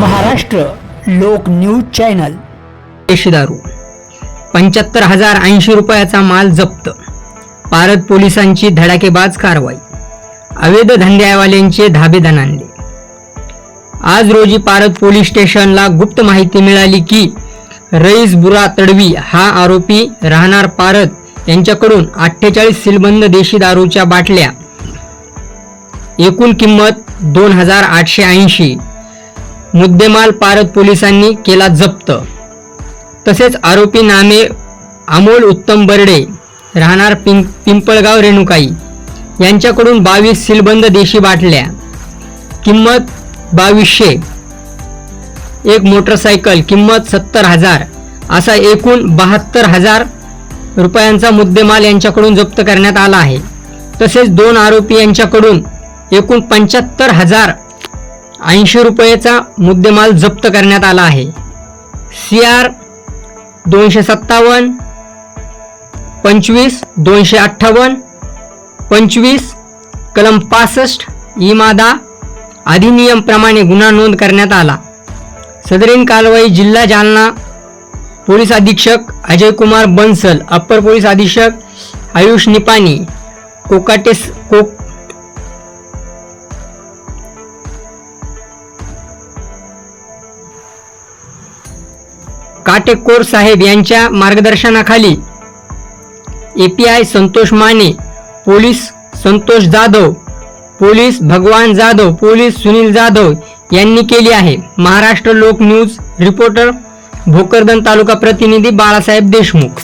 महाराष्ट्र लोक news channel. देशी दारू पंच्याहत्तर हजार ऐंशी रुपयाचा माल जप्त. पारद पोलिसांची धडाकेबाज कारवाई. अवैध धंद्यावाल्यांचे धाबे दणाणले आज रोजी पारद पोलीस स्टेशनला गुप्त माहिती मिळाली की रईस बुरा तडवी हा आरोपी राहणार पारद यांच्याकडून अठ्ठेचाळीस सीलबंद देशी दारूच्या बाटल्या. एकूण किंमत दोन हजार आठशे ऐंशी. मुद्देमाल पारद पोलिसांनी केला जप्त. तसेच आरोपी नामे अमोल उत्तम बर्डे राहणार पिं पिंपळगाव रेणुकाई यांच्याकडून बावीस सीलबंद देशी बाटल्या किंमत बावीसशे एक मोटरसायकल किंमत सत्तर हजार असा एकूण बहात्तर हजार रुपयांचा मुद्देमाल यांच्याकडून जप्त करण्यात आला आहे. तसेच दोन आरोपी यांच्याकडून एकूण पंच्याहत्तर हजार ऐंशी रुपयेचा मुद्देमाल जप्त करण्यात आला आहे. सी आर दोनशे सत्तावन्न पंचवीस दोनशे अठ्ठावन्न पंचवीस कलम पासष्ट इमादा अधिनियमप्रमाणे गुन्हा नोंद करण्यात आला. सदरीन कारवाई जिल्हा जालना पोलीस अधीक्षक अजय कुमार बन्सल अप्पर पोलीस अधीक्षक आयुष निपाणी कोकाटेस कोक काटेकोर साहेब यांच्या मार्गदर्शनाखाली API Santosh Mane police Santosh Jadhav police Bhagwan Jadhav police Sunil Jadhav यांनी केली आहे. महाराष्ट्र लोक न्यूज रिपोर्टर भोकरदन तालुका प्रतिनिधी बाळासाहेब देशमुख.